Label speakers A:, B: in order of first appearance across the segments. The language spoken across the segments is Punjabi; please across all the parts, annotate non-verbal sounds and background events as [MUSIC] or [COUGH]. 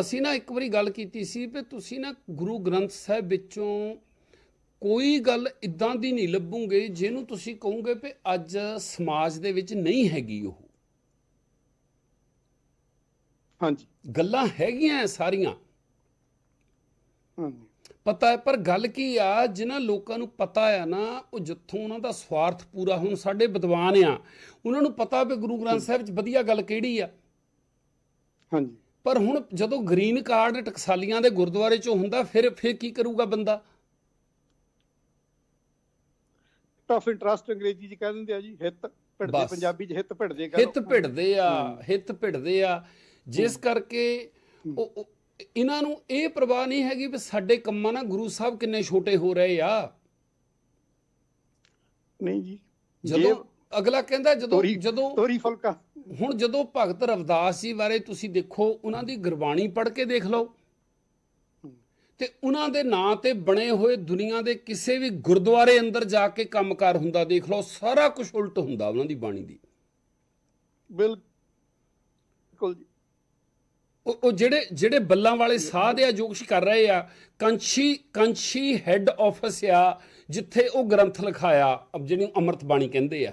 A: ਅਸੀਂ ਨਾ ਇੱਕ ਵਾਰੀ ਗੱਲ ਕੀਤੀ ਸੀ ਵੀ ਤੁਸੀਂ ਨਾ ਗੁਰੂ ਗ੍ਰੰਥ ਸਾਹਿਬ ਵਿੱਚੋਂ ਕੋਈ ਗੱਲ ਇਦਾਂ ਦੀ ਨਹੀਂ ਲੱਭੋਗੇ ਜਿਹਨੂੰ ਤੁਸੀਂ ਕਹੋਗੇ ਵੀ ਅੱਜ ਸਮਾਜ ਦੇ ਵਿੱਚ ਨਹੀਂ ਹੈਗੀ ਉਹ।
B: ਹਾਂਜੀ।
A: ਗੱਲਾਂ ਹੈਗੀਆਂ ਸਾਰੀਆਂ।
B: ਹਾਂਜੀ।
A: ਪਤਾ ਹੈ ਪਰ ਗੱਲ ਕੀ ਆ ਜਿਨ੍ਹਾਂ ਲੋਕਾਂ ਨੂੰ ਪਤਾ ਆ ਨਾ ਉਹ ਜਿੱਥੋਂ ਉਹਨਾਂ ਦਾ ਸਵਾਰਥ ਪੂਰਾ ਹੁਣ ਸਾਡੇ ਵਿਦਵਾਨ ਆ। ਉਹਨਾਂ ਨੂੰ ਪਤਾ ਵੀ ਗੁਰੂ ਗ੍ਰੰਥ ਸਾਹਿਬ 'ਚ ਵਧੀਆ ਗੱਲ ਕਿਹੜੀ ਆ।
B: ਹਾਂਜੀ।
A: ਪਰ ਹੁਣ ਜਦੋਂ ਗ੍ਰੀਨ ਕਾਰਡ ਟਕਸਾਲੀਆਂ ਦੇ ਗੁਰਦੁਆਰੇ 'ਚੋਂ ਹੁੰਦਾ ਫਿਰ ਫਿਰ ਕੀ ਕਰੂਗਾ ਬੰਦਾ?
B: ਟਫ ਇੰਟਰਸਟ ਅੰਗਰੇਜ਼ੀ ਚ ਕਹਿ ਦਿੰਦੇ ਆ ਜੀ ਹਿੱਤ ਭਿੜਦੇ। ਪੰਜਾਬੀ ਚ ਹਿੱਤ ਭਿੜਦੇ
A: ਹਿੱਤ। ਭਿੜਦੇ ਆ। ਹਿੱਤ ਭਿੜਦੇ ਆ। ਜਿਸ ਕਰਕੇ ਉਹ ਇਹਨਾਂ ਨੂੰ ਇਹ ਪ੍ਰਵਾਹ ਨਹੀਂ ਹੈਗੀ ਵੀ ਸਾਡੇ ਕੰਮਾਂ ਨਾਲ ਗੁਰੂ ਸਾਹਿਬ ਕਿੰਨੇ ਛੋਟੇ ਹੋ ਰਹੇ ਆ।
B: ਨਹੀਂ ਜੀ।
A: ਜਦੋਂ ਅਗਲਾ ਕਹਿੰਦਾ ਜਦੋਂ ਜਦੋਂ
B: ਤੋਰੀ ਫੁਲਕਾ।
A: ਹੁਣ ਜਦੋਂ ਭਗਤ ਰਵਿਦਾਸ ਜੀ ਬਾਰੇ ਤੁਸੀਂ ਦੇਖੋ ਉਹਨਾਂ ਦੀ ਗੁਰਬਾਣੀ ਪੜ੍ਹ ਕੇ ਦੇਖ ਲਓ। ਤੇ ਉਹਨਾਂ ਦੇ ਨਾਂ ਤੇ ਬਣੇ ਹੋਏ ਦੁਨੀਆ ਦੇ ਕਿਸੇ ਵੀ ਗੁਰਦੁਆਰੇ ਅੰਦਰ ਜਾ ਕੇ ਕੰਮਕਾਰ ਹੁੰਦਾ ਦੇਖ ਲਓ ਸਾਰਾ ਕੁਝ ਉਲਟ ਹੁੰਦਾ ਉਹਨਾਂ ਦੀ ਬਾਣੀ ਦੀ।
B: ਬਿਲਕੁਲ ਜੀ।
A: ਉਹ ਜਿਹੜੇ ਜਿਹੜੇ ਬੱਲਾਂ ਵਾਲੇ ਸਾਧ ਆ ਜੋ ਕੁਛ ਕਰ ਰਹੇ ਆ ਕੰਛੀ ਕੰਛੀ ਹੈੱਡ ਆਫਿਸ ਆ ਜਿੱਥੇ ਉਹ ਗ੍ਰੰਥ ਲਿਖਾਇਆ ਅਬ ਜਿਹਨੂੰ ਅੰਮ੍ਰਿਤ ਬਾਣੀ ਕਹਿੰਦੇ ਆ।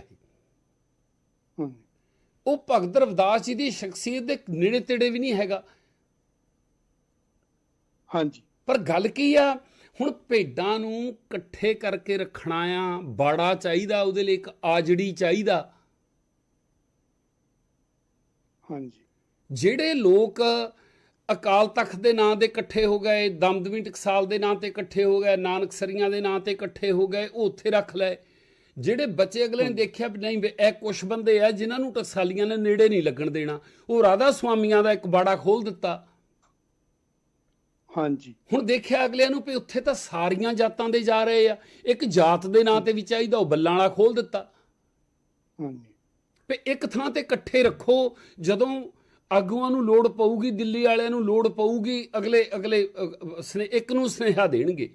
A: ਉਹ ਭਗਤ ਰਵਿਦਾਸ ਜੀ ਦੀ ਸ਼ਖਸੀਅਤ ਦੇ ਨੇੜੇ ਤੇੜੇ ਵੀ ਨਹੀਂ ਹੈਗਾ।
B: ਹਾਂਜੀ।
A: ਪਰ ਗੱਲ ਕੀ ਆ? ਹੁਣ ਭੇਡਾਂ ਨੂੰ ਇਕੱਠੇ ਕਰਕੇ ਰੱਖਣਾ ਆ ਬਾੜਾ ਚਾਹੀਦਾ ਉਹਦੇ ਲਈ ਇੱਕ ਆਜੜੀ ਚਾਹੀਦਾ।
B: ਹਾਂਜੀ।
A: ਜਿਹੜੇ ਲੋਕ ਅਕਾਲ ਤਖਤ ਦੇ ਨਾਂ ਤੇ ਇਕੱਠੇ ਹੋ ਗਏ ਦਮਦਮੀ ਟਕਸਾਲ ਦੇ ਨਾਂ ਤੇ ਇਕੱਠੇ ਹੋ ਗਏ ਨਾਨਕਸਰੀਆਂ ਦੇ ਨਾਂ ਤੇ ਇਕੱਠੇ ਹੋ ਗਏ ਉਹ ਉੱਥੇ ਰੱਖ ਲਏ। ਜਿਹੜੇ ਬੱਚੇ ਅਗਲੇ ਨੇ ਦੇਖਿਆ ਵੀ ਨਹੀਂ ਇਹ ਕੁਛ ਬੰਦੇ ਆ ਜਿਨ੍ਹਾਂ ਨੂੰ ਟਕਸਾਲੀਆਂ ਨੇ ਨੇੜੇ ਨਹੀਂ ਲੱਗਣ ਦੇਣਾ। ਉਹ ਰਾਧਾ ਸੁਆਮੀਆਂ ਦਾ ਇੱਕ ਬਾੜਾ ਖੋਲ ਦਿੱਤਾ।
B: ਹਾਂਜੀ।
A: ਹੁਣ ਦੇਖਿਆ ਅਗਲਿਆਂ ਨੂੰ ਵੀ ਉੱਥੇ ਤਾਂ ਸਾਰੀਆਂ ਜਾਤਾਂ ਦੇ ਜਾ ਰਹੇ ਆ। ਇੱਕ ਜਾਤ ਦੇ ਨਾਂ ਤੇ ਵੀ ਚਾਹੀਦਾ ਉਹ ਬੱਲਾਂ ਵਾਲਾ ਖੋਲ ਦਿੱਤਾ।
B: ਹਾਂਜੀ।
A: ਵੀ ਇੱਕ ਥਾਂ ਤੇ ਇਕੱਠੇ ਰੱਖੋ ਜਦੋਂ ਆਗੂਆਂ ਨੂੰ ਲੋੜ ਪਊਗੀ ਦਿੱਲੀ ਵਾਲਿਆਂ ਨੂੰ ਲੋੜ ਪਊਗੀ ਅਗਲੇ ਅਗਲੇ ਇੱਕ ਨੂੰ ਸੁਨੇਹਾ ਦੇਣਗੇ।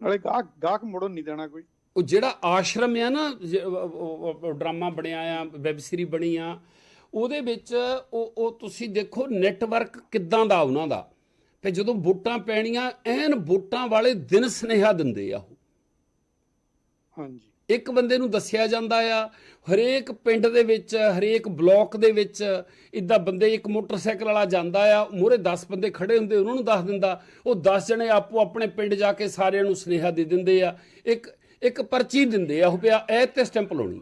B: ਨਾਲੇ ਗਾਹਕ ਗਾਹਕ ਮੁੜਨ ਨਹੀਂ ਦੇਣਾ ਕੋਈ।
A: ਉਹ ਜਿਹੜਾ ਆਸ਼ਰਮ ਆ ਨਾ ਡਰਾਮਾ ਬਣਿਆ ਆ ਵੈਬ ਸੀਰੀ ਬਣੀ ਆ ਉਹਦੇ ਵਿੱਚ ਉਹ ਉਹ ਤੁਸੀਂ ਦੇਖੋ ਨੈਟਵਰਕ ਕਿੱਦਾਂ ਦਾ ਉਹਨਾਂ ਦਾ। ਤੇ ਜਦੋਂ ਵੋਟਾਂ ਪੈਣੀਆਂ ਐਨ ਵੋਟਾਂ ਵਾਲੇ ਦਿਨ ਸੁਨੇਹਾ ਦਿੰਦੇ ਆ ਉਹ।
B: ਹਾਂਜੀ।
A: ਇੱਕ ਬੰਦੇ ਨੂੰ ਦੱਸਿਆ ਜਾਂਦਾ ਆ, ਹਰੇਕ ਪਿੰਡ ਦੇ ਵਿੱਚ, ਹਰੇਕ ਬਲਾਕ ਦੇ ਵਿੱਚ ਇਦਾਂ ਬੰਦੇ ਇੱਕ ਮੋਟਰਸਾਈਕਲ ਵਾਲਾ ਜਾਂਦਾ ਆ, ਮੂਹਰੇ 10 ਬੰਦੇ ਖੜੇ ਹੁੰਦੇ, ਉਹਨਾਂ ਨੂੰ ਦੱਸ ਦਿੰਦਾ। ਉਹ 10 ਜਣੇ ਆਪੋ ਆਪਣੇ ਪਿੰਡ ਜਾ ਕੇ ਸਾਰਿਆਂ ਨੂੰ ਸੁਨੇਹਾ ਦੇ ਦਿੰਦੇ ਆ। ਇੱਕ ਇੱਕ ਪਰਚੀ ਦਿੰਦੇ ਆ, ਉਹ ਪਿਆ ਇਹ ਤੇ ਸਟੈਂਪ ਲਾਉਣੀ।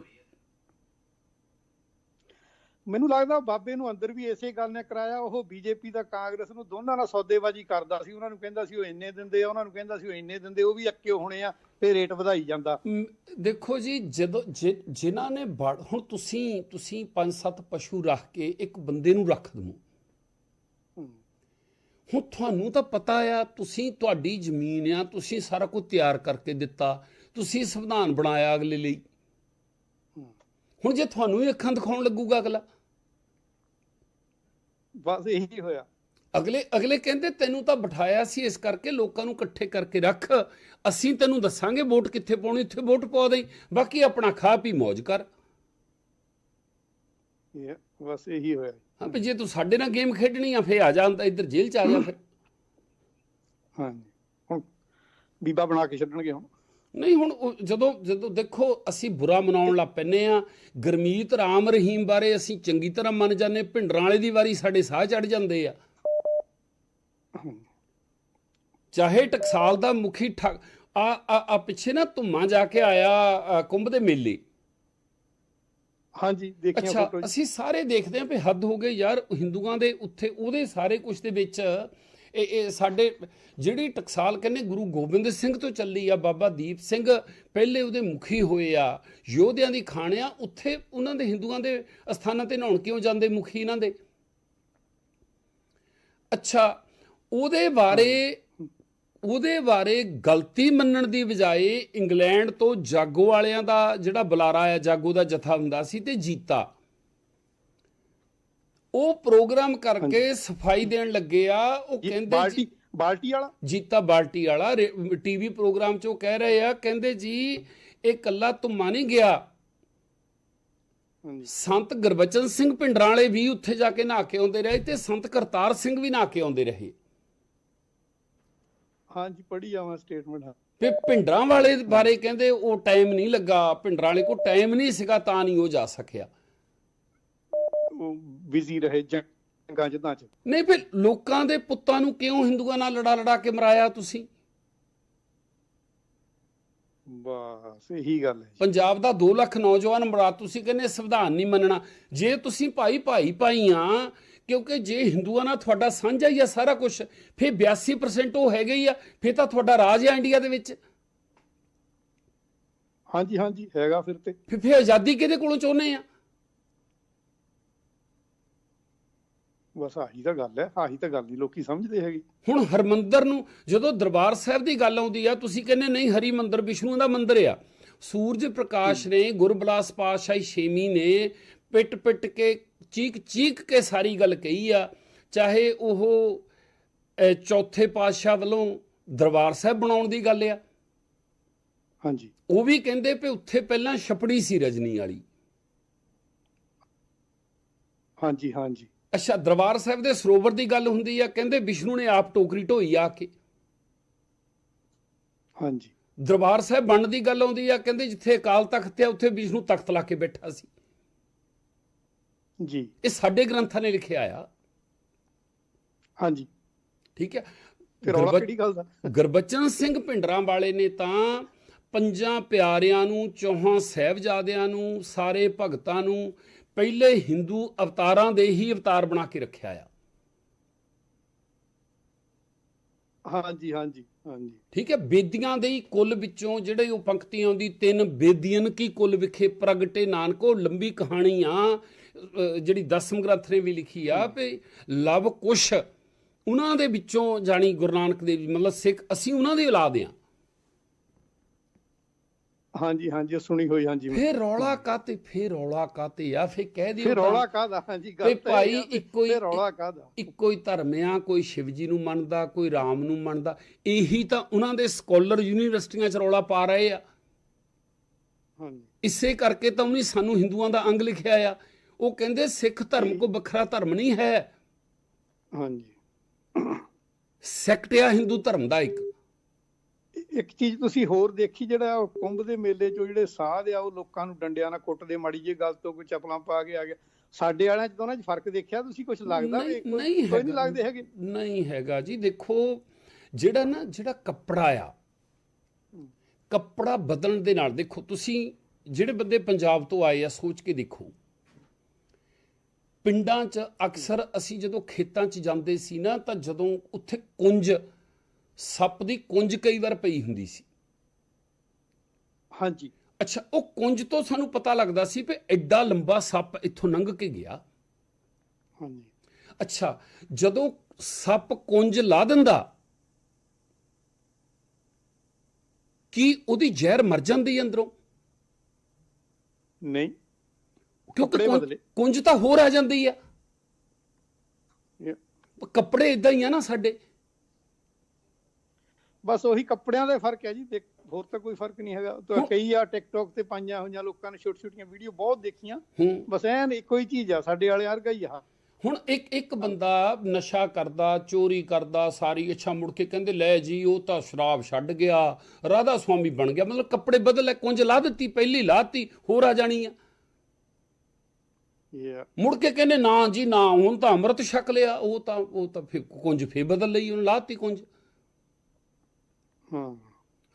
B: ਮੈਨੂੰ ਲੱਗਦਾ ਬਾਬੇ ਨੂੰ ਅੰਦਰ ਵੀ ਇਸੇ ਗੱਲ ਨੇ ਕਰਾਇਆ ਉਹ ਬੀਜੇਪੀ ਦਾ ਕਾਂਗਰਸ ਨੂੰ ਦੋਨਾਂ ਨਾਲ ਸੌਦੇਬਾਜ਼ੀ ਕਰਦਾ ਸੀ ਉਹਨਾਂ ਨੂੰ ਕਹਿੰਦਾ ਸੀ ਉਹ ਇੰਨੇ ਦਿੰਦੇ ਆ ਉਹਨਾਂ ਨੂੰ ਕਹਿੰਦਾ ਸੀ ਉਹ ਇੰਨੇ ਦਿੰਦੇ ਉਹ ਵੀ ਅੱਕੇ ਹੋਣੇ ਆ ਤੇ ਰੇਟ ਵਧਾਈ ਜਾਂਦਾ।
A: ਦੇਖੋ ਜੀ ਜਦੋਂ ਜਿਨ੍ਹਾਂ ਨੇ ਬੜ- ਹੁਣ ਤੁਸੀਂ ਤੁਸੀਂ ਪੰਜ ਸੱਤ ਪਸ਼ੂ ਰੱਖ ਕੇ ਇੱਕ ਬੰਦੇ ਨੂੰ ਰੱਖ
B: ਹੂੰ,
A: ਹੁਣ ਤੁਹਾਨੂੰ ਤਾਂ ਪਤਾ ਆ ਤੁਸੀਂ ਤੁਹਾਡੀ ਜ਼ਮੀਨ ਆ ਤੁਸੀਂ ਸਾਰਾ ਕੁਝ ਤਿਆਰ ਕਰਕੇ ਦਿੱਤਾ ਤੁਸੀਂ ਸੰਵਿਧਾਨ ਬਣਾਇਆ ਅਗਲੇ ਲਈ। ਹੁਣ ਜੇ ਤੁਹਾਨੂੰ ਹੀ ਅੱਖਾਂ ਦਿਖਾਉਣ ਲੱਗੂਗਾ ਅਗਲਾ।
B: ਬਸ ਇਹੀ ਹੋਇਆ।
A: ਅਗਲੇ ਅਗਲੇ ਕਹਿੰਦੇ ਤੈਨੂੰ ਤਾਂ ਬਿਠਾਇਆ ਸੀ ਇਸ ਕਰਕੇ ਲੋਕਾਂ ਨੂੰ ਇਕੱਠੇ ਕਰਕੇ ਰੱਖ। ਅਸੀਂ ਤੈਨੂੰ ਦੱਸਾਂਗੇ ਵੋਟ ਕਿੱਥੇ ਪਾਉਣੀ ਇੱਥੇ ਵੋਟ ਪਾ ਦੇਈ। ਬਾਕੀ ਆਪਣਾ ਖਾ ਪੀ ਮौज ਕਰ।
B: ਇਹ ਬਸ ਇਹੀ ਹੋਇਆ।
A: ਹਾਂ ਵੀ ਜੇ ਤੂੰ ਸਾਡੇ ਨਾਲ ਗੇਮ ਖੇਡਣੀ ਆ ਫੇ ਆ ਜਾ ਅੰਦਰ ਇੱਧਰ ਜੇਲ੍ਹ ਚ ਆ ਜਾ ਫਿਰ।
B: ਹਾਂਜੀ। ਹੁਣ ਬੀਬਾ ਬਣਾ ਕੇ ਛੱਡਣਗੇ ਹੁਣ।
A: ਨਹੀਂ ਹੁਣ ਜਦੋਂ ਜਦੋਂ ਦੇਖੋ ਅਸੀਂ ਬੁਰਾ ਮਨਾਉਣ ਲੱਗ ਪੈਨੇ ਆ ਗਰਮੀਤ ਰਾਮ ਰਹੀਮ ਬਾਰੇ ਅਸੀਂ ਚੰਗੀ ਤਰ੍ਹਾਂ ਮੰਨ ਜਾਂਦੇ ਭਿੰਡਰਾਂ ਵਾਲੇ ਦੀ ਵਾਰੀ ਸਾਡੇ ਸਾਹ ਚੜ ਜਾਂਦੇ ਆ। ਚਾਹੇ ਟਕਸਾਲ ਦਾ ਮੁਖੀ ਠੱਗ ਆ ਆ ਆ ਪਿੱਛੇ ਨਾ ਧੁੰਮਾ ਜਾ ਕੇ ਆਇਆ ਆ, ਕੁੰਭ ਦੇ ਮੇਲੇ।
B: ਹਾਂਜੀ ਦੇਖੀਆਂ
A: ਅੱਛਾ
B: ਫੋਟੋ
A: ਅਸੀਂ ਸਾਰੇ ਦੇਖਦੇ ਹਾਂ ਵੀ ਹੱਦ ਹੋ ਗਈ ਯਾਰ ਹਿੰਦੂਆਂ ਦੇ ਉੱਥੇ ਉਹਦੇ ਸਾਰੇ ਕੁਝ ਦੇ ਵਿੱਚ ਇਹ ਇਹ ਸਾਡੇ ਜਿਹੜੀ ਟਕਸਾਲ ਕਹਿੰਦੇ ਗੁਰੂ ਗੋਬਿੰਦ ਸਿੰਘ ਤੋਂ ਚੱਲੀ ਆ, ਬਾਬਾ ਦੀਪ ਸਿੰਘ ਪਹਿਲੇ ਉਹਦੇ ਮੁਖੀ ਹੋਏ ਆ, ਯੋਧਿਆਂ ਦੀ ਖਾਣਿਆ ਉੱਥੇ ਉਹਨਾਂ ਦੇ ਹਿੰਦੂਆਂ ਦੇ ਅਸਥਾਨਾਂ ਤੇ ਨਹਾਉਣ ਕਿਉਂ ਜਾਂਦੇ ਮੁਖੀ ਇਹਨਾਂ ਦੇ? ਅੱਛਾ, ਉਹਦੇ ਬਾਰੇ ਉਹਦੇ ਬਾਰੇ ਗਲਤੀ ਮੰਨਣ ਦੀ ਬਜਾਏ ਇੰਗਲੈਂਡ ਤੋਂ ਜਾਗੋ ਵਾਲਿਆਂ ਦਾ ਜਿਹੜਾ ਬੁਲਾਰਾ ਆ, ਜਾਗੋ ਦਾ ਜਥਾ ਹੁੰਦਾ ਸੀ ਤੇ ਜੀਤਾ। ਉਹ ਪ੍ਰੋਗਰਾਮ ਕਰਕੇ ਸਫ਼ਾਈ ਦੇਣ ਲੱਗੇ ਆ ਉਹ ਕਹਿੰਦੇ
B: ਬਾਲਟੀ
A: ਜੀ
B: ਬਾਲਟੀ ਵਾਲਾ?
A: ਜੀਤਾ ਬਾਲਟੀ ਵਾਲਾ ਟੀਵੀ ਪ੍ਰੋਗਰਾਮ 'ਚ ਉਹ ਕਹਿ ਰਹੇ ਆ ਕਹਿੰਦੇ ਜੀ ਇਹ ਕੱਲਾ ਧੁੰਮਾ ਨਹੀਂ ਗਿਆ। ਸੰਤ ਗੁਰਬਚਨ ਸਿੰਘ ਪਿੰਡਰਾਂ ਵਾਲੇ ਵੀ ਉੱਥੇ ਜਾ ਕੇ ਨਹਾ ਕੇ ਆਉਂਦੇ ਰਹੇ ਤੇ ਸੰਤ ਕਰਤਾਰ ਸਿੰਘ ਵੀ ਨਹਾ ਕੇ ਆਉਂਦੇ ਰਹੇ।
B: ਹਾਂਜੀ ਪੜ੍ਹੀ ਜਾਵਾਂ ਸਟੇਟਮੈਂਟ
A: ਤੇ ਪਿੰਡਰਾਂ ਵਾਲੇ ਬਾਰੇ ਕਹਿੰਦੇ ਉਹ ਟਾਈਮ ਨਹੀਂ ਲੱਗਾ ਪਿੰਡਰਾਂ ਵਾਲੇ ਕੋਲ ਟਾਈਮ ਨਹੀਂ ਸੀਗਾ ਤਾਂ ਨਹੀਂ ਉਹ ਜਾ ਸਕਿਆ।
B: ਬਿਜ਼ੀ ਰਹੇ ਜੰਗਾਂ ਜਦਾਂ ਚ।
A: ਨਹੀਂ ਫਿਰ ਲੋਕਾਂ ਦੇ ਪੁੱਤਾਂ ਨੂੰ ਕਿਉਂ ਹਿੰਦੂਆਂ ਨਾਲ ਲੜਾ ਲੜਾ ਕੇ ਮਰਾਇਆ ਤੁਸੀਂ?
B: ਬਸ ਇਹੀ ਗੱਲ ਹੈ।
A: ਪੰਜਾਬ ਦਾ 2 ਲੱਖ ਨੌਜਵਾਨ ਮਰਾ ਤੁਸੀਂ ਕਹਿੰਦੇ ਸੰਵਿਧਾਨ ਨਹੀਂ ਮੰਨਣਾ। ਜੇ ਤੁਸੀਂ ਭਾਈ ਭਾਈ ਭਾਈਆਂ ਕਿਉਂਕਿ ਜੇ ਹਿੰਦੂਆਂ ਨਾਲ ਤੁਹਾਡਾ ਸਾਂਝਾ ਹੀ ਆ ਸਾਰਾ ਕੁਝ ਫਿਰ 82% ਉਹ ਹੈਗੇ ਹੀ ਆ ਫਿਰ ਤਾਂ ਤੁਹਾਡਾ ਰਾਜ ਆ ਇੰਡੀਆ ਦੇ ਵਿੱਚ।
B: ਹਾਂਜੀ ਹਾਂਜੀ ਹੈਗਾ ਫਿਰ ਤੇ।
A: ਫਿਰ ਫਿਰ ਆਜ਼ਾਦੀ ਕਿਹਦੇ ਕੋਲੋਂ ਚਾਹੁੰਦੇ ਆ?
B: ਬਸ ਆਹੀ ਤਾਂ ਗੱਲ ਹੈ ਆਹੀ ਤਾਂ ਗੱਲ ਨਹੀਂ ਲੋਕੀ ਸਮਝਦੇ ਹੈਗੇ।
A: ਹੁਣ ਹਰਮੰਦਰ ਨੂੰ ਜਦੋਂ ਦਰਬਾਰ ਸਾਹਿਬ ਦੀ ਗੱਲ ਆਉਂਦੀ ਆ ਤੁਸੀਂ ਕਹਿੰਦੇ ਨਹੀਂ ਹਰੀ ਮੰਦਰ ਵਿਸ਼ਨੂੰ ਦਾ ਮੰਦਰ ਆ। ਸੂਰਜ ਪ੍ਰਕਾਸ਼ ਨੇ ਗੁਰਬਲਾਸ ਪਾਤਸ਼ਾਹੀ ਛੇਵੀਂ ਨੇ ਪਿੱਟ ਪਿੱਟ ਕੇ ਚੀਕ ਚੀਕ ਕੇ ਸਾਰੀ ਗੱਲ ਕਹੀ ਆ। ਚਾਹੇ ਉਹ ਚੌਥੇ ਪਾਤਸ਼ਾਹ ਵੱਲੋਂ ਦਰਬਾਰ ਸਾਹਿਬ ਬਣਾਉਣ ਦੀ ਗੱਲ ਆ।
B: ਹਾਂਜੀ।
A: ਉਹ ਵੀ ਕਹਿੰਦੇ ਵੀ ਉੱਥੇ ਪਹਿਲਾਂ ਛਪੜੀ ਸੀ ਰਜਨੀ ਵਾਲੀ।
B: ਹਾਂਜੀ ਹਾਂਜੀ।
A: ਅੱਛਾ ਦਰਬਾਰ ਸਾਹਿਬ ਦੇ ਸਰੋਵਰ ਦੀ ਗੱਲ ਹੁੰਦੀ ਆ ਕਹਿੰਦੇ ਵਿਸ਼ਨੂੰ ਨੇ ਆਪ ਟੋਕਰੀ ਢੋਈ ਆ ਕੇ।
B: ਹਾਂਜੀ।
A: ਦਰਬਾਰ ਸਾਹਿਬ ਬਣਨ ਦੀ ਗੱਲ ਆਉਂਦੀ ਆ ਕਹਿੰਦੇ ਜਿੱਥੇ ਅਕਾਲ ਤਖਤ ਹੈ ਉੱਥੇ ਵਿਸ਼ਨੂੰ ਤਖਤ ਲਾ ਕੇ ਬੈਠਾ ਸੀ।
B: ਜੀ।
A: ਇਹ ਸਾਡੇ ਗ੍ਰੰਥਾਂ ਨੇ ਲਿਖਿਆ ਆ।
B: ਹਾਂਜੀ।
A: ਠੀਕ ਹੈ
B: ਤੇ ਰੌਲਾ
A: ਗੁਰਬਚ-
B: ਕਿਹੜੀ ਗੱਲ ਦਾ?
A: ਗੁਰਬਚਨ ਸਿੰਘ ਭਿੰਡਰਾਂ ਵਾਲੇ ਨੇ ਤਾਂ ਪੰਜਾਂ ਪਿਆਰਿਆਂ ਨੂੰ ਚੌਹਾਂ ਸਹਿਬਜ਼ਾਦਿਆਂ ਨੂੰ ਸਾਰੇ ਭਗਤਾਂ ਨੂੰ ਪਹਿਲੇ ਹਿੰਦੂ ਅਵਤਾਰਾਂ ਦੇ ਹੀ ਅਵਤਾਰ ਬਣਾ ਕੇ ਰੱਖਿਆ ਆ।
B: ਹਾਂਜੀ ਹਾਂਜੀ ਹਾਂਜੀ।
A: ਠੀਕ ਹੈ ਬੇਦੀਆਂ ਦੇ ਹੀ ਕੁੱਲ ਵਿੱਚੋਂ ਜਿਹੜੇ ਉਹ ਪੰਕਤੀ ਆਉਂਦੀ ਤਿੰਨ ਬੇਦੀਆਂ ਕੀ ਕੁੱਲ ਵਿਖੇ ਪ੍ਰਗਟੇ ਨਾਨਕੋ ਲੰਬੀ ਕਹਾਣੀ ਆ ਜਿਹੜੀ ਦਸਮ ਗ੍ਰੰਥ ਨੇ ਵੀ ਲਿਖੀ ਆ ਵੀ ਲਵ ਕੁਸ਼ ਉਹਨਾਂ ਦੇ ਵਿੱਚੋਂ ਜਾਣੀ ਗੁਰੂ ਨਾਨਕ ਦੇਵ ਜੀ ਮਤਲਬ ਸਿੱਖ ਅਸੀਂ ਉਹਨਾਂ ਦੀ ਔਲਾਦ ਆ।
B: ਹਾਂਜੀ ਹਾਂਜੀ ਸੁਣੀ ਹੋਈ ਹਾਂਜੀ।
A: ਫੇਰ ਰੌਲਾ ਕਾਤੇ ਫੇਰ ਰੌਲਾ ਕਾਤੇ ਆ ਫੇਰ ਕਹਿ ਦਿਓ
B: ਫਿਰ ਰੌਲਾ ਕਾਹਦਾ? ਹਾਂਜੀ ਗੱਲ ਤਾਂ
A: ਭਾਈ ਇੱਕੋ ਹੀ
B: ਰੌਲਾ ਕਾਹਦਾ?
A: ਇੱਕੋ ਹੀ ਧਰਮ ਆ ਕੋਈ ਸ਼ਿਵ ਜੀ ਨੂੰ ਮੰਨਦਾ ਕੋਈ ਰਾਮ ਨੂੰ ਮੰਨਦਾ। ਇਹੀ ਤਾਂ ਉਹਨਾਂ ਦੇ ਸਕਾਲਰ ਯੂਨੀਵਰਸਿਟੀਆਂ 'ਚ ਰੌਲਾ ਪਾ ਰਹੇ ਆ।
B: ਹਾਂਜੀ।
A: ਇਸੇ ਕਰਕੇ ਤਾਂ ਉਹਨੇ ਸਾਨੂੰ ਹਿੰਦੂਆਂ ਦਾ ਅੰਗ ਲਿਖਿਆ ਆ। ਉਹ ਕਹਿੰਦੇ ਸਿੱਖ ਧਰਮ ਕੋ ਵੱਖਰਾ ਧਰਮ ਨਹੀਂ ਹੈ।
B: ਹਾਂਜੀ।
A: ਸੈਕਟ ਆ ਹਿੰਦੂ ਧਰਮ ਦਾ ਇੱਕ।
B: ਇੱਕ ਚੀਜ਼ ਤੁਸੀਂ ਹੋਰ ਦੇਖੀ ਜਿਹੜਾ ਉਹ ਕੁੰਭ ਦੇ ਮੇਲੇ 'ਚੋਂ ਜਿਹੜੇ ਸਾਧ ਆ ਉਹ ਲੋਕਾਂ ਨੂੰ ਡੰਡਿਆਂ ਨਾਲ ਕੁੱਟਦੇ ਮਾੜੀ ਜਿਹੀ ਗੱਲ ਤੋਂ ਕੋਈ ਚਪਲਾਂ ਪਾ ਕੇ ਆ ਗਿਆ। ਸਾਡੇ ਵਾਲਿਆਂ 'ਚ ਦੋਨਾਂ 'ਚ ਫ਼ਰਕ ਦੇਖਿਆ ਤੁਸੀਂ ਕੁਝ ਲੱਗਦਾ ਵੀ ਕੋਈ
A: ਨਹੀਂ।
B: ਲੱਗਦੇ ਹੈਗੇ?
A: ਨਹੀਂ ਹੈਗਾ ਜੀ। ਦੇਖੋ ਜਿਹੜਾ ਨਾ ਜਿਹੜਾ ਕੱਪੜਾ ਆ ਕੱਪੜਾ ਬਦਲਣ ਦੇ ਨਾਲ ਦੇਖੋ ਤੁਸੀਂ ਜਿਹੜੇ ਬੰਦੇ ਪੰਜਾਬ ਤੋਂ ਆਏ ਆ ਸੋਚ ਕੇ ਦੇਖੋ। ਪਿੰਡਾਂ 'ਚ ਅਕਸਰ ਅਸੀਂ ਜਦੋਂ ਖੇਤਾਂ 'ਚ ਜਾਂਦੇ ਸੀ ਨਾ ਤਾਂ ਜਦੋਂ ਉੱਥੇ ਕੁੰਜ ਸੱਪ ਦੀ ਕੁੰਜ ਕਈ ਵਾਰ ਪਈ ਹੁੰਦੀ ਸੀ।
B: ਹਾਂਜੀ।
A: ਅੱਛਾ ਉਹ ਕੁੰਜ ਤੋਂ ਸਾਨੂੰ ਪਤਾ ਲੱਗਦਾ ਸੀ ਵੀ ਐਡਾ ਲੰਬਾ ਸੱਪ ਇੱਥੋਂ ਲੰਘ ਕੇ ਗਿਆ।
B: ਹਾਂਜੀ।
A: ਅੱਛਾ ਜਦੋਂ ਸੱਪ ਕੁੰਜ ਲਾ ਦਿੰਦਾ ਕੀ ਉਹਦੀ ਜ਼ਹਿਰ ਮਰ ਜਾਂਦੀ ਅੰਦਰੋਂ?
B: ਨਹੀਂ।
A: ਕਿਉਂਕਿ ਕੁੰਜ- ਤਾਂ ਹੋਰ ਆ ਜਾਂਦੀ ਆ। ਕੱਪੜੇ ਇਦਾਂ ਹੀ ਆ ਨਾ ਸਾਡੇ।
B: ਬਸ ਉਹੀ ਕੱਪੜਿਆਂ ਦਾ ਫ਼ਰਕ ਹੈ ਜੀ ਦੇਖ ਹੋਰ ਤਾਂ ਕੋਈ ਫ਼ਰਕ ਨਹੀਂ ਹੈਗਾ। ਤਾਂ ਕਈ ਆ ਟਿਕਟੌਕ ਤੇ ਪਾਈਆਂ ਹੋਈਆਂ ਲੋਕਾਂ ਨੇ ਛੋਟੀ ਛੋਟੀਆਂ ਵੀਡੀਓ ਬਹੁਤ ਦੇਖੀਆਂ। ਬਸ ਐਨ ਇੱਕੋ ਹੀ ਚੀਜ਼ ਆ ਸਾਡੇ ਵਾਲੇ ਵਰਗਾ ਹੀ ਆ।
A: ਹੁਣ ਇੱਕ ਇੱਕ ਬੰਦਾ ਨਸ਼ਾ ਕਰਦਾ ਚੋਰੀ ਕਰਦਾ ਸਾਰੀ ਅੱਛਾ ਮੁੜ ਕੇ ਕਹਿੰਦੇ ਲੈ ਜੀ ਉਹ ਤਾਂ ਸ਼ਰਾਬ ਛੱਡ ਗਿਆ ਰਾਧਾ ਸੁਆਮੀ ਬਣ ਗਿਆ। ਮਤਲਬ ਕੱਪੜੇ ਬਦਲ ਲੈ ਕੁੰਜ ਲਾ ਦਿੱਤੀ ਪਹਿਲੀ ਲਾਤੀ ਹੋਰ ਆ ਜਾਣੀ ਆ। ਮੁੜ ਕੇ ਕਹਿੰਦੇ ਨਾ ਜੀ ਨਾ ਹੁਣ ਤਾਂ ਅੰਮ੍ਰਿਤ ਛਕ ਲਿਆ ਉਹ ਤਾਂ ਉਹ ਤਾਂ ਫਿਰ ਕੁੰਜ ਫੇ ਬਦਲ ਲਈ ਉਹਨੇ ਲਾਤੀ ਕੁੰਜ।
B: ਹਾਂ।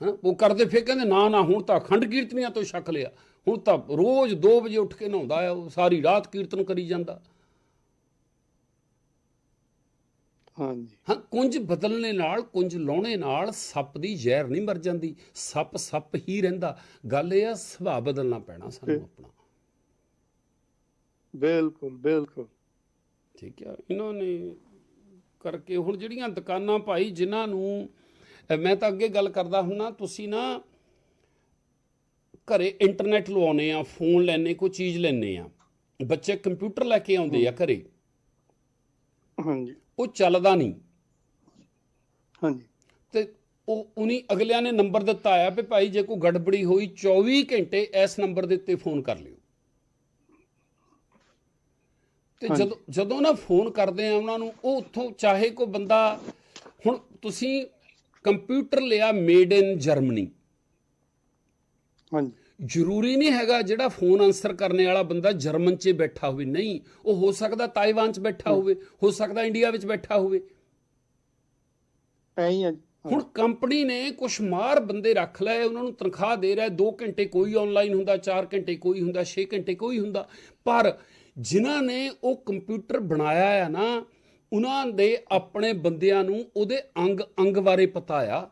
A: ਹਾਂ? ਉਹ ਕਰਦੇ ਫੇ ਕਹਿੰਦੇ ਨਾ ਨਾ ਹੁਣ ਤਾਂ ਅਖੰਡ ਕੀਰਤਨੀਆਂ ਤੋਂ ਛਕ ਲਿਆ। ਹੁਣ ਤਾਂ ਰੋਜ਼ 2 ਵਜੇ ਉੱਠ ਕੇ ਨਹਾਉਂਦਾ ਆ ਉਹ ਸਾਰੀ ਰਾਤ ਕੀਰਤਨ ਕਰੀ ਜਾਂਦਾ।
B: ਹਾਂਜੀ।
A: ਹਾਂ? ਕੁੰਜ ਬਦਲਣੇ ਨਾਲ ਕੁੰਜ ਲਾਉਣੇ ਨਾਲ ਸੱਪ ਦੀ ਜ਼ਹਿਰ ਨਹੀਂ ਮਰ ਜਾਂਦੀ। ਸੱਪ ਸੱਪ ਹੀ ਰਹਿੰਦਾ। ਗੱਲ ਇਹ ਆ ਸੁਭਾਅ ਬਦਲਣਾ ਪੈਣਾ ਸਾਨੂੰ ਆਪਣਾ।
B: ਬਿਲਕੁਲ ਬਿਲਕੁਲ।
A: ਠੀਕ ਹੈ ਇਹਨਾਂ ਨੇ ਕਰਕੇ ਹੁਣ ਜਿਹੜੀਆਂ ਦੁਕਾਨਾਂ ਭਾਈ ਜਿਨ੍ਹਾਂ ਨੂੰ ਮੈਂ ਤਾਂ ਅੱਗੇ ਗੱਲ ਕਰਦਾ ਹੁੰਨਾ ਤੁਸੀਂ ਨਾ ਘਰੇ ਇੰਟਰਨੈਟ ਲਵਾਉਨੇ ਆ ਫੋਨ ਲੈਣੇ ਕੋਈ ਚੀਜ਼ ਲੈਣੇ ਆ। ਬੱਚੇ ਕੰਪਿਊਟਰ ਲੈ ਕੇ ਆਉਂਦੇ ਆ ਘਰੇ।
B: ਹਾਂਜੀ।
A: ਉਹ ਚੱਲਦਾ ਨਹੀਂ।
B: ਹਾਂਜੀ।
A: ਤੇ ਉਹ ਉਨੀ ਅਗਲਿਆਂ ਨੇ ਨੰਬਰ ਦਿੱਤਾ ਆ ਵੀ ਭਾਈ ਜੇ ਕੋਈ ਗੜਬੜੀ ਹੋਈ 24 ਘੰਟੇ ਇਸ ਨੰਬਰ ਦੇ ਉੱਤੇ ਫੋਨ ਕਰ ਲਿਓ। ਤੇ। ਜਦੋਂ ਜਦੋਂ ਨਾ ਫੋਨ ਕਰਦੇ ਆ ਉਹਨਾਂ ਨੂੰ ਉਹ ਉੱਥੋਂ ਚਾਹੇ ਕੋਈ ਬੰਦਾ ਹੁਣ ਤੁਸੀਂ ਕੰਪਿਊਟਰ ਲਿਆ ਮੇਡ ਇਨ ਜਰਮਨੀ।
B: ਹਾਂਜੀ।
A: ਜ਼ਰੂਰੀ ਨਹੀਂ ਹੈਗਾ ਜਿਹੜਾ ਫੋਨ ਆਨਸਰ ਕਰਨੇ ਵਾਲਾ ਬੰਦਾ ਜਰਮਨ 'ਚ ਬੈਠਾ ਹੋਵੇ। ਨਹੀਂ ਉਹ ਹੋ ਸਕਦਾ ਤਾਈਵਾਨ 'ਚ ਬੈਠਾ ਹੋਵੇ ਹੋ ਸਕਦਾ ਇੰਡੀਆ ਵਿੱਚ ਬੈਠਾ ਹੋਵੇ।
B: ਐਂ ਹੀ
A: ਹੁਣ ਕੰਪਨੀ ਨੇ ਕੁਛ ਮਾਰ ਬੰਦੇ ਰੱਖ ਲਏ ਉਹਨਾਂ ਨੂੰ ਤਨਖਾਹ ਦੇ ਰਿਹਾ 2 ਘੰਟੇ ਕੋਈ ਆਨਲਾਈਨ ਹੁੰਦਾ 4 ਘੰਟੇ ਕੋਈ ਹੁੰਦਾ 6 ਘੰਟੇ ਕੋਈ ਹੁੰਦਾ। ਪਰ ਜਿਨ੍ਹਾਂ ਨੇ ਉਹ ਕੰਪਿਊਟਰ ਬਣਾਇਆ ਆ ਨਾ ਉਹਨਾਂ ਦੇ ਆਪਣੇ ਬੰਦਿਆਂ ਨੂੰ ਉਹਦੇ ਅੰਗ ਅੰਗ ਬਾਰੇ ਪਤਾ ਆ।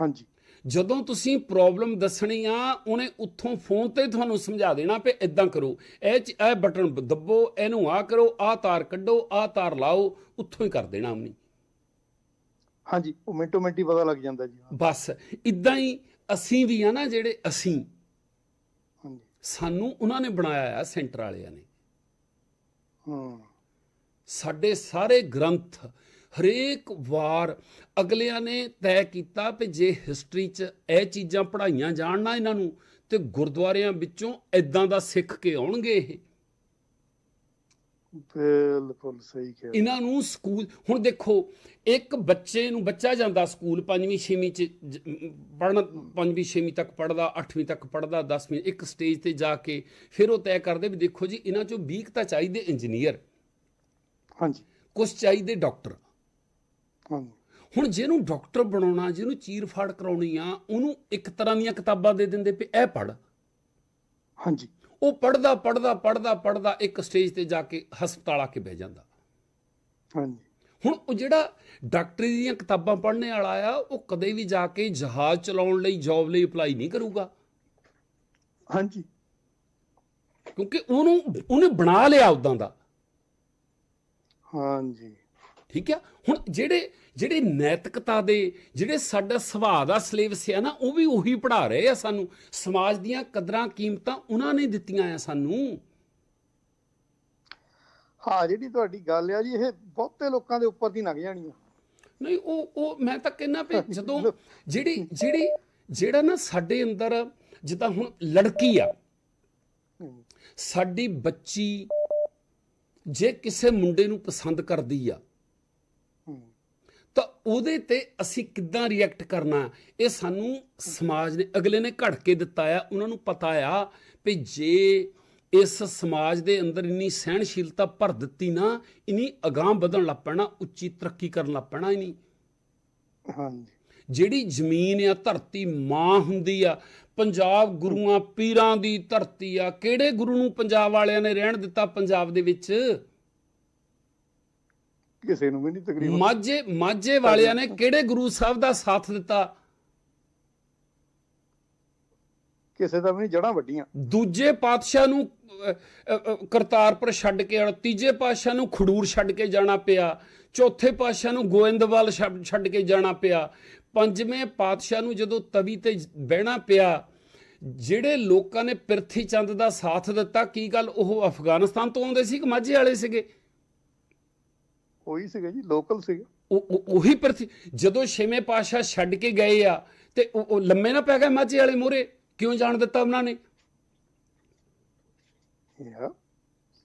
B: ਹਾਂਜੀ।
A: ਜਦੋਂ ਤੁਸੀਂ ਪ੍ਰੋਬਲਮ ਦੱਸਣੀ ਆ ਉਹਨੇ ਉੱਥੋਂ ਫੋਨ ਤੇ ਤੁਹਾਨੂੰ ਸਮਝਾ ਦੇਣਾ ਵੀ ਇਦਾਂ ਕਰੋ। ਇਹ 'ਚ ਇਹ ਬਟਨ ਦੱਬੋ ਇਹਨੂੰ ਆ ਕਰੋ ਆ ਤਾਰ ਕੱਢੋ ਆ ਤਾਰ ਲਾਓ ਉੱਥੋਂ ਹੀ ਕਰ ਦੇਣਾ ਉਹਨੇ।
B: ਹਾਂਜੀ ਉਹ ਮਿੰਟੋ ਮਿੰਟੀ ਪਤਾ ਲੱਗ ਜਾਂਦਾ ਜੀ।
A: ਬਸ ਇਦਾਂ ਹੀ ਅਸੀਂ ਵੀ ਆ ਨਾ ਜਿਹੜੇ ਅਸੀਂ
B: ਹਾਂਜੀ।
A: ਸਾਨੂੰ ਉਹਨਾਂ ਨੇ ਬਣਾਇਆ ਆ ਸੈਂਟਰ ਵਾਲਿਆਂ ਨੇ।
B: ਹਾਂ।
A: ਸਾਡੇ ਸਾਰੇ ਗ੍ਰੰਥ ਹਰੇਕ ਵਾਰ ਅਗਲਿਆਂ ਨੇ ਤੈਅ ਕੀਤਾ ਕਿ ਜੇ ਹਿਸਟਰੀ 'ਚ ਇਹ ਚੀਜ਼ਾਂ ਪੜ੍ਹਾਈਆਂ ਜਾਣ ਨਾ ਇਹਨਾਂ ਨੂੰ ਤੇ ਗੁਰਦੁਆਰਿਆਂ ਵਿੱਚੋਂ ਐਦਾਂ ਦਾ ਸਿੱਖ ਕੇ ਆਉਣਗੇ ਇਹ।
B: ਬਿਲਕੁਲ ਸਹੀ ਕਿਹਾ।
A: ਇਹਨਾਂ ਨੂੰ ਸਕੂਲ ਹੁਣ ਦੇਖੋ ਇੱਕ ਬੱਚੇ ਨੂੰ ਬੱਚਾ ਜਾਂਦਾ ਸਕੂਲ ਪੰਜਵੀਂ ਛੇਵੀਂ ਚ ਪੜਨ ਪੰਜਵੀਂ ਛੇਵੀਂ ਤੱਕ ਪੜਦਾ 8ਵੀਂ ਤੱਕ ਪੜਦਾ 10ਵੀਂ ਇੱਕ ਸਟੇਜ ਤੇ ਜਾ ਕੇ ਫਿਰ ਉਹ ਤੈਅ ਕਰਦੇ ਵੀ ਦੇਖੋ ਜੀ ਇਹਨਾਂ ਚੋਂ 20 ਤਾਂ ਚਾਹੀਦੇ ਇੰਜੀਨੀਅਰ
B: ਹਾਂਜੀ।
A: ਕੁਝ ਚਾਹੀਦੇ ਡਾਕਟਰ।
B: ਹਾਂਜੀ।
A: ਹੁਣ ਜਿਹਨੂੰ ਡਾਕਟਰ ਬਣਾਉਣਾ ਜਿਹਨੂੰ ਚੀਰ ਫਾੜ ਕਰਾਉਣੀ ਆ ਉਹਨੂੰ ਇੱਕ ਤਰ੍ਹਾਂ ਦੀਆਂ ਕਿਤਾਬਾਂ ਦੇ ਦਿੰਦੇ ਵੀ ਇਹ ਪੜ
B: ਹਾਂਜੀ।
A: ਉਹ ਪੜਦਾ ਪੜਦਾ ਪੜਦਾ ਪੜਦਾ ਇੱਕ ਸਟੇਜ ਤੇ ਜਾ ਕੇ ਹਸਪਤਾਲ ਆ ਕੇ ਬਹਿ ਜਾਂਦਾ।
B: ਹਾਂਜੀ।
A: ਹੁਣ ਉਹ ਜਿਹੜਾ ਡਾਕਟਰੀ ਦੀਆਂ ਕਿਤਾਬਾਂ ਪੜ੍ਹਨੇ ਵਾਲਾ ਆ ਉਹ ਕਦੇ ਵੀ ਜਾ ਕੇ ਜਹਾਜ਼ ਚਲਾਉਣ ਲਈ ਜੌਬ ਲਈ ਅਪਲਾਈ ਨਹੀਂ ਕਰੂਗਾ।
B: ਹਾਂਜੀ।
A: ਕਿਉਂਕਿ ਉਹਨੂੰ ਉਹਨੇ ਬਣਾ ਲਿਆ ਉਦਾਂ ਦਾ।
B: ਹਾਂਜੀ।
A: ਠੀਕ ਆ? ਹੁਣ ਜਿਹੜੇ ਜਿਹੜੇ ਨੈਤਿਕਤਾ ਦੇ ਜਿਹੜੇ ਸਾਡਾ ਸੁਭਾਅ ਦਾ ਸਿਲੇਬਸ ਆ ਨਾ ਉਹ ਵੀ ਉਹੀ ਪੜਾ ਰਹੇ ਆ ਸਾਨੂੰ। ਸਮਾਜ ਦੀਆਂ ਕਦਰਾਂ ਕੀਮਤਾਂ ਉਹਨਾਂ ਨੇ ਦਿੱਤੀਆਂ ਆ ਸਾਨੂੰ।
B: ਹਾਂ ਜਿਹੜੀ ਤੁਹਾਡੀ ਗੱਲ ਆ ਜੀ ਇਹ ਬਹੁਤੇ ਲੋਕਾਂ ਦੇ ਉੱਪਰ ਦੀ ਲੰਘ ਜਾਣੀ ਆ।
A: ਨਹੀਂ ਉਹ ਉਹ ਮੈਂ ਤਾਂ ਕਹਿੰਦਾ ਵੀ [LAUGHS] ਜਦੋਂ ਜਿਹੜੀ ਜਿਹੜੀ ਜਿਹੜਾ ਨਾ ਸਾਡੇ ਅੰਦਰ ਜਿੱਦਾਂ ਹੁਣ ਲੜਕੀ ਆ। ਸਾਡੀ ਬੱਚੀ ਜੇ ਕਿਸੇ ਮੁੰਡੇ ਨੂੰ ਪਸੰਦ ਕਰਦੀ ਆ ਤਾਂ ਉਹਦੇ ਤੇ ਅਸੀਂ ਕਿੱਦਾਂ ਰਿਐਕਟ ਕਰਨਾ? ਇਹ ਸਾਨੂੰ ਸਮਾਜ ਨੇ ਅਗਲੇ ਨੇ ਘੜ ਕੇ ਦਿੱਤਾ ਆ ਉਹਨਾਂ ਨੂੰ ਪਤਾ ਆ ਵੀ ਜੇ ਇਸ ਸਮਾਜ ਦੇ ਅੰਦਰ ਇੰਨੀ ਸਹਿਣਸ਼ੀਲਤਾ ਭਰ ਦਿੱਤੀ ਨਾ ਇਨੀ ਅਗਾਹ ਵਧਣ ਲੱਗ ਪੈਣਾ ਉੱਚੀ ਤਰੱਕੀ ਕਰਨ ਲੱਗ ਪੈਣਾ ਇਨੀ।
B: ਹਾਂਜੀ।
A: ਜਿਹੜੀ ਜ਼ਮੀਨ ਆ ਧਰਤੀ ਮਾਂ ਹੁੰਦੀ ਆ। ਪੰਜਾਬ ਗੁਰੂਆਂ ਪੀਰਾਂ ਦੀ ਧਰਤੀ ਆ। ਕਿਹੜੇ ਗੁਰੂ ਨੂੰ ਪੰਜਾਬ ਵਾਲਿਆਂ ਨੇ ਰਹਿਣ ਦਿੱਤਾ ਪੰਜਾਬ ਦੇ ਵਿੱਚ?
B: ਕਿਸੇ ਨੂੰ ਵੀ ਨਹੀਂ ਤਕਰੀਬਨ।
A: ਮਾਝੇ ਮਾਝੇ ਵਾਲਿਆਂ ਨੇ ਕਿਹੜੇ ਗੁਰੂ ਸਾਹਿਬ ਦਾ ਸਾਥ ਦਿੱਤਾ?
B: ਕਿਸੇ ਦਾ ਵੀ ਨਹੀਂ ਜੜਾਂ ਵੱਡੀਆਂ।
A: ਦੂਜੇ ਪਾਤਸ਼ਾਹ ਨੂੰ ਕਰਤਾਰਪੁਰ ਛੱਡ ਕੇ ਤੀਜੇ ਪਾਤਸ਼ਾਹ ਨੂੰ ਖਡੂਰ ਛੱਡ ਕੇ ਜਾਣਾ ਪਿਆ। ਚੌਥੇ ਪਾਤਸ਼ਾਹ ਨੂੰ ਗੋਇੰਦਵਾਲ ਛੱਡ ਕੇ ਜਾਣਾ ਪਿਆ। ਪੰਜਵੇਂ ਪਾਤਸ਼ਾਹ ਨੂੰ ਜਦੋਂ ਤਵੀ ਤੇ ਬਹਿਣਾ ਪਿਆ ਜਿਹੜੇ ਲੋਕਾਂ ਨੇ ਪ੍ਰਿਥੀ ਚੰਦ ਦਾ ਸਾਥ ਦਿੱਤਾ ਕੀ ਗੱਲ ਉਹ ਅਫਗਾਨਿਸਤਾਨ ਤੋਂ ਆਉਂਦੇ ਸੀ ਕਿ ਮਾਝੇ ਵਾਲੇ ਸੀਗੇ?
B: ਉਹੀ ਸੀਗਾ ਜੀ ਲੋਕਲ ਸੀਗਾ।
A: ਉਹ ਪ੍ਰਿਥੀ ਜਦੋਂ ਛੇਵੇਂ ਪਾਤਸ਼ਾਹ ਛੱਡ ਕੇ ਗਏ ਆ ਤੇ ਉਹ ਉਹ ਲੰਮੇ ਨਾ ਪੈ ਗਏ ਮਾਝੇ ਵਾਲੇ ਮੋਰੇ ਕਿਉਂ ਜਾਣ ਦਿੱਤਾ ਉਹਨਾਂ ਨੇ?
B: ਯਾ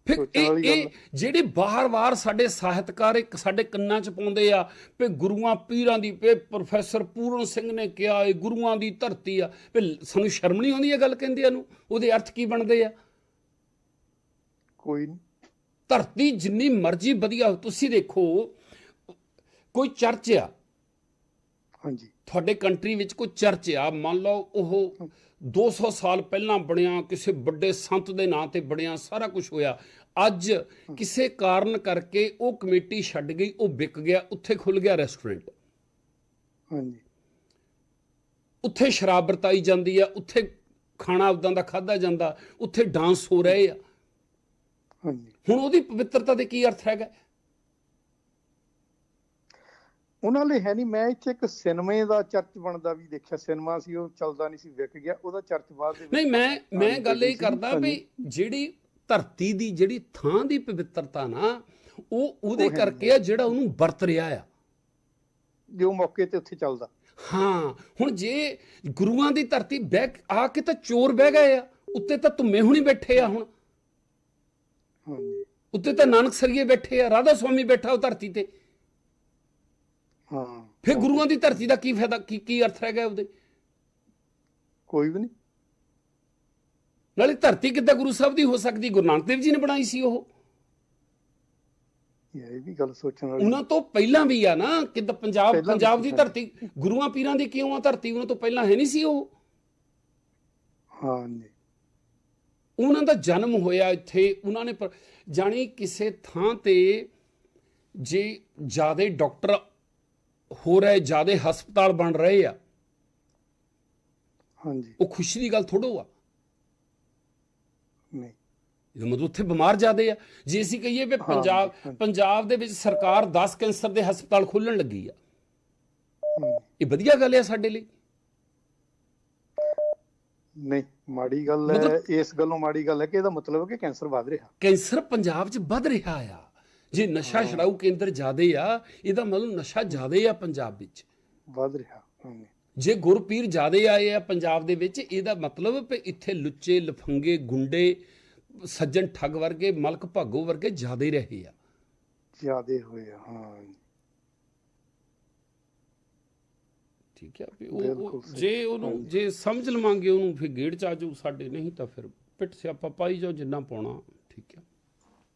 A: ਫਿਰ ਇਹ ਜਿਹੜੇ ਬਾਹਰ-ਬਾਹਰ ਸਾਡੇ ਸਾਹਿਤਕਾਰ ਇੱਕ ਸਾਡੇ ਕੰਨਾਂ 'ਚ ਪਾਉਂਦੇ ਆ ਵੀ ਗੁਰੂਆਂ ਪੀਰਾਂ ਦੀ ਵੀ ਪ੍ਰੋਫੈਸਰ ਪੂਰਨ ਸਿੰਘ ਨੇ ਕਿਹਾ ਇਹ ਗੁਰੂਆਂ ਦੀ ਧਰਤੀ ਆ ਵੀ ਸਾਨੂੰ ਸ਼ਰਮ ਨਹੀਂ ਆਉਂਦੀ ਇਹ ਗੱਲ ਕਹਿੰਦਿਆਂ ਨੂੰ? ਉਹਦੇ ਅਰਥ ਕੀ ਬਣਦੇ ਆ?
B: ਕੋਈ ਨਹੀਂ
A: ਧਰਤੀ ਜਿੰਨੀ ਮਰਜ਼ੀ ਵਧੀਆ ਤੁਸੀਂ ਦੇਖੋ ਕੋਈ ਚਰਚ ਆ।
B: ਹਾਂਜੀ।
A: ਤੁਹਾਡੇ ਕੰਟਰੀ ਵਿੱਚ ਕੋਈ ਚਰਚ ਆ ਮੰਨ ਲਓ ਉਹ 200 ਸਾਲ ਪਹਿਲਾਂ ਬਣਿਆ ਕਿਸੇ ਵੱਡੇ ਸੰਤ ਦੇ ਨਾਂ ਤੇ ਬਣਿਆ ਸਾਰਾ ਕੁਝ ਹੋਇਆ। ਅੱਜ ਕਿਸੇ ਕਾਰਨ ਕਰਕੇ ਉਹ ਕਮੇਟੀ ਛੱਡ ਗਈ ਉਹ ਵਿਕ ਗਿਆ ਉੱਥੇ ਖੁੱਲ ਗਿਆ ਰੈਸਟੋਰੈਂਟ
B: ਹਾਂਜੀ।
A: ਉੱਥੇ ਸ਼ਰਾਬ ਵਰਤਾਈ ਜਾਂਦੀ ਆ ਉੱਥੇ ਖਾਣਾ ਉਦਾਂ ਦਾ ਖਾਦਾ ਜਾਂਦਾ ਉੱਥੇ ਡਾਂਸ ਹੋ ਰਹੇ ਆ।
B: ਹਾਂਜੀ।
A: ਹੁਣ ਉਹਦੀ ਪਵਿੱਤਰਤਾ ਦੇ ਕੀ ਅਰਥ ਹੈਗਾ?
B: ਉਹਨਾਂ ਲਈ ਹੈ ਨਹੀਂ ਮੈਂ ਇੱਥੇ ਇੱਕ ਸਿਨੇਮੇ ਦਾ ਚਰਚ ਬਣਦਾ ਵੀ ਦੇਖਿਆ ਸਿਨੇਮਾ ਸੀ ਉਹ ਚੱਲਦਾ ਨਹੀਂ ਸੀ ਵਿਕ ਗਿਆ ਉਹਦਾ ਚਰਚ ਬਾਅਦ ਦੇ
A: ਨਹੀਂ ਮੈਂ ਮੈਂ ਗੱਲ ਇਹ ਕਰਦਾ ਵੀ ਜਿਹੜੀ ਧਰਤੀ ਦੀ ਜਿਹੜੀ ਥਾਂ ਦੀ ਪਵਿੱਤਰਤਾ ਨਾ ਉਹ ਉਹਦੇ ਕਰਕੇ ਆ ਜਿਹੜਾ ਉਹਨੂੰ ਵਰਤ ਰਿਹਾ ਆ।
B: ਜੋ ਮੌਕੇ ਤੇ ਉੱਥੇ ਚੱਲਦਾ।
A: ਹਾਂ ਹੁਣ ਜੇ ਗੁਰੂਆਂ ਦੀ ਧਰਤੀ ਬਹਿ ਆ ਕੇ ਤਾਂ ਚੋਰ ਬਹਿ ਗਏ ਆ ਉੱਤੇ ਤਾਂ ਧੁੰਮੇ ਹੁਣੀ ਬੈਠੇ ਆ ਹੁਣ।
B: ਹਾਂਜੀ।
A: ਉੱਤੇ ਤਾਂ ਨਾਨਕ ਸਰੀਏ ਬੈਠੇ ਆ ਰਾਧਾ ਸੁਆਮੀ ਬੈਠਾ ਉਹ ਧਰਤੀ ਤੇ।
B: ਹਾਂ।
A: ਫਿਰ ਗੁਰੂਆਂ ਦੀ ਧਰਤੀ ਦਾ ਕੀ ਫਾਇਦਾ ਕੀ ਕੀ ਅਰਥ ਰਹਿ ਗਿਆ ਉਹਦੇ?
B: ਕੋਈ ਵੀ ਨਹੀਂ।
A: ਨਾਲੇ ਧਰਤੀ ਕਿੱਦਾਂ ਗੁਰੂ ਸਾਹਿਬ ਦੀ ਹੋ ਸਕਦੀ? ਗੁਰੂ ਨਾਨਕ ਦੇਵ ਜੀ ਨੇ ਬਣਾਈ ਸੀ ਉਹ।
B: ਇਹ ਵੀ ਗੱਲ ਸੋਚਣ ਵਾਲੀ
A: ਉਹਨਾਂ ਤੋਂ ਪਹਿਲਾਂ ਵੀ ਆ ਨਾ ਕਿੱਦਾਂ ਪੰਜਾਬ ਪੰਜਾਬ ਦੀ ਧਰਤੀ ਗੁਰੂਆਂ ਪੀਰਾਂ ਦੀ ਕਿਉਂ ਆ ਧਰਤੀ? ਉਹਨਾਂ ਤੋਂ ਪਹਿਲਾਂ ਹੈ ਨਹੀਂ ਸੀ ਉਹ।
B: ਹਾਂਜੀ
A: ਉਹਨਾਂ ਦਾ ਜਨਮ ਹੋਇਆ ਇੱਥੇ। ਉਹਨਾਂ ਨੇ ਜਾਣੀ ਕਿਸੇ ਥਾਂ ਤੇ ਜੇ ਜਿਆਦੇ ਡਾਕਟਰ ਹੋ ਰਹੇ ਜਿਆਦੇ ਹਸਪਤਾਲ ਬਣ ਰਹੇ ਆ
B: ਹਾਂਜੀ।
A: ਉਹ ਖੁਸ਼ੀ ਦੀ ਗੱਲ ਥੋੜੋ ਆ।
B: ਨਹੀਂ।
A: ਮਤਲਬ ਉੱਥੇ ਬਿਮਾਰ ਜ਼ਿਆਦੇ ਆ। ਜੇ ਅਸੀਂ ਕਹੀਏ ਵੀ ਪੰਜਾਬ। ਪੰਜਾਬ ਦੇ ਵਿੱਚ ਸਰਕਾਰ 10 ਕੈਂਸਰ ਦੇ ਹਸਪਤਾਲ ਖੋਲਣ ਲੱਗੀ ਆ। ਇਹ ਵਧੀਆ ਗੱਲ ਆ ਸਾਡੇ ਲਈ?
B: ਨਹੀਂ ਮਾੜੀ ਗੱਲ ਹੈ ਇਸ ਗੱਲੋਂ ਮਾੜੀ ਗੱਲ ਹੈ ਕਿ ਇਹਦਾ ਮਤਲਬ ਹੈ ਕਿ ਕੈਂਸਰ ਵਧ ਰਿਹਾ।
A: ਕੈਂਸਰ ਪੰਜਾਬ 'ਚ ਵੱਧ ਰਿਹਾ ਆ। ਜੇ ਨਸ਼ਾ ਛਡਾਊ ਕੇਂਦਰ ਜ਼ਿਆਦੇ ਆ ਇਹਦਾ ਮਤਲਬ ਨਸ਼ਾ ਜ਼ਿਆਦੇ ਆ ਪੰਜਾਬ ਵਿੱਚ।
B: ਵਧ ਰਿਹਾ ਹਾਂਜੀ
A: ਜੇ ਗੁਰਪੀਰ ਜ਼ਿਆਦੇ ਆਏ ਆ ਪੰਜਾਬ ਦੇ ਵਿੱਚ ਇਹਦਾ ਮਤਲਬ ਵੀ ਇੱਥੇ ਲੁੱਚੇ ਲਫੰਗੇ ਗੁੰਡੇ ਸੱਜਣ ਠੱਗ ਵਰਗੇ ਮਲਕ ਭਾਗੋ ਵਰਗੇ ਜ਼ਿਆਦੇ ਰਹੇ ਆ।
B: ਜ਼ਿਆਦੇ ਹੋਏ ਆ ਹਾਂ।
A: ਠੀਕ ਹੈ ਵੀ ਉਹ-। ਜੇ ਉਹਨੂੰ ਜੇ ਸਮਝ ਲਵਾਂਗੇ ਉਹਨੂੰ ਫਿਰ ਗੇੜ ਚ ਆ ਸਾਡੇ ਨਹੀਂ ਤਾਂ ਫਿਰ ਪਿੱਟ ਸਿਆਪਾ ਪਾਈ ਜਾਓ ਜਿੰਨਾ ਪਾਉਣਾ ਠੀਕ ਹੈ